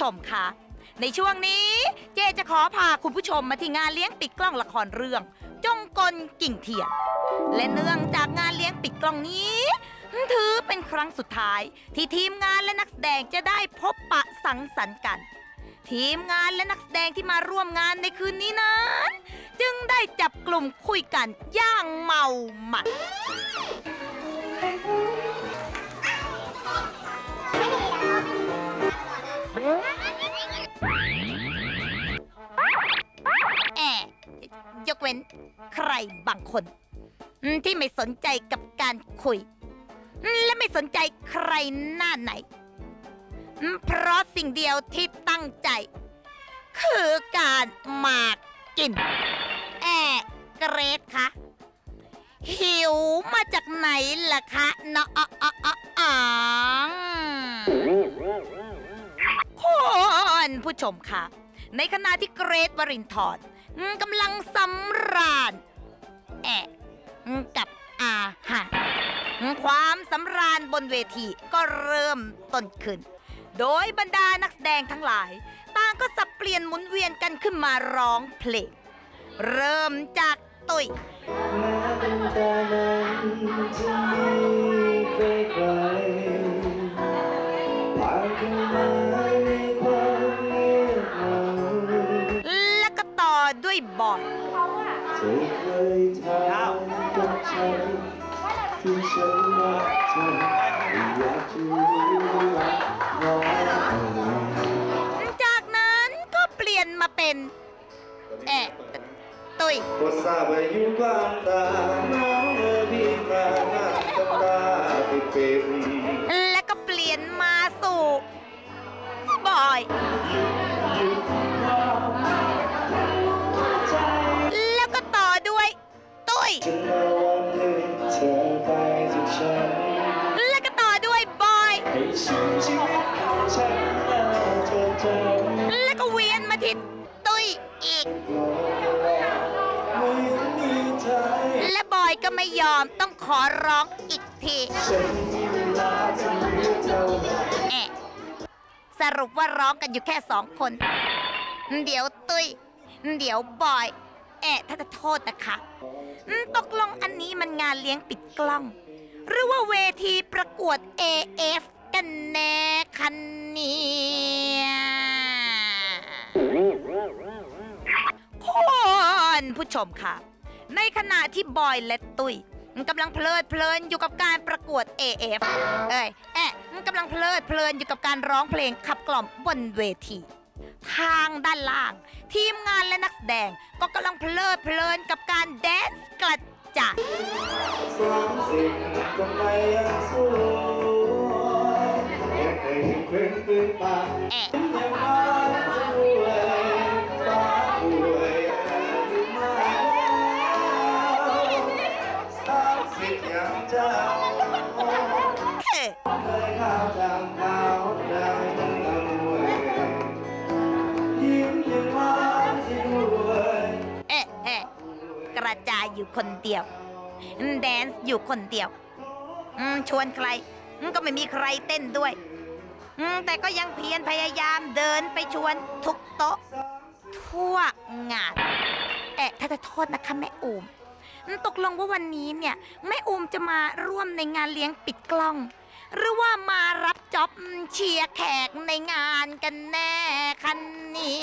ชมคะในช่วงนี้เจจะขอพาคุณผู้ชมมาที่งานเลี้ยงปิดกล้องละครเรื่อง จงกลกิ่งเทียนและเนื่องจากงานเลี้ยงปิดกล้องนี้ ถือเป็นครั้งสุดท้าย ที่ทีมงานและนักแสดงจะได้พบปะสังสรรค์กัน ทีมงานและนักแสดงที่มาร่วมงานในคืนนี้นั้น จึงได้จับกลุ่มคุยกันย่างเมาหมัน ว้น ใครบางคน ที่ไม่สนใจกับการคุย และไม่สนใจใครหน้าไหน เพราะสิ่งเดียวที่ตั้งใจ คือการมากิน แอบเกรดคะ หิวมาจากไหนล่ะคะเนาะอะอะอะอ่างคุณผู้ชมคะในขณะที่เกรทวรินทร์อืม กำลังสำราญแอะกับอาหารความสำราญบนเวทีก็เริ่มต้นขึ้น โดยบรรดานักแสดงทั้งหลาย ต่างก็สับเปลี่ยนหมุนเวียนกันขึ้นมาร้องเพลง เริ่มจากตุยแม้ตานั้นจะมีใครใครผ่านเข้ามา บอยเธอเคยถามกับฉันที่ฉันรักเธออยากจะรู้ว่าเพราะอะไรจากนั้นก็เปลี่ยนมาเป็นแอะตุยก็ทราบว่าอยู่กลางตาน้องเอ๋ยพี่ตาหน้าตำตาปิดปิดแล้วก็เปลี่ยนมาสู่บอย แล้วก็ต่อด้วยบอยให้ชีวิตของฉันน่าจะจำแล้วก็เวียนมาที่ตุยอีกไม่มีใจและบอยก็ไม่ยอมต้องขอร้องอีกทีฉันมีเวลาจะรู้เท่าไหร่แอะสรุปว่าร้องกันอยู่แค่สองคน เดี๋ยวตุยเดี๋ยวบอย แอะถ้าจะโทษนะคะอืมตกลงอันนี้มันงานเลี้ยงปิดกล้อง หรือว่าเวทีประกวด AF กันแน่คันเนี่ยคุณผู้ชมค่ะ ในขณะที่บอยและตุยกำลังเพลิดเพลินอยู่กับการประกวด AF เอ้ยแอะกำลังเพลิดเพลินอยู่กับการร้องเพลงขับกล่อมบนเวที ทางด้านล่าง ทีมงานและนักแสดงก็กำลังเพลิดเพลินกับการแดนซ์กระจายสามสิบก็ไม่ยังสวยยังเคยเห็นเพื่อนตื่นตาะยังมาจะรวย ระจายอยู่คนเดียวแดนซ์อยู่คนเดียวชวนใครก็ไม่มีใครเต้นด้วยแต่ก็ยังเพียรพยายามเดินไปชวนทุกโต๊ะ ทั่วงานเอ๊ะถ้าจะโทษนะคะแม่อูมตกลงว่าวันนี้เนี่ยแม่อูมจะมาร่วมในงานเลี้ยงปิดกล้อง หรือว่ามารับจ็อบเชียร์แขกในงานกันแน่คันนี้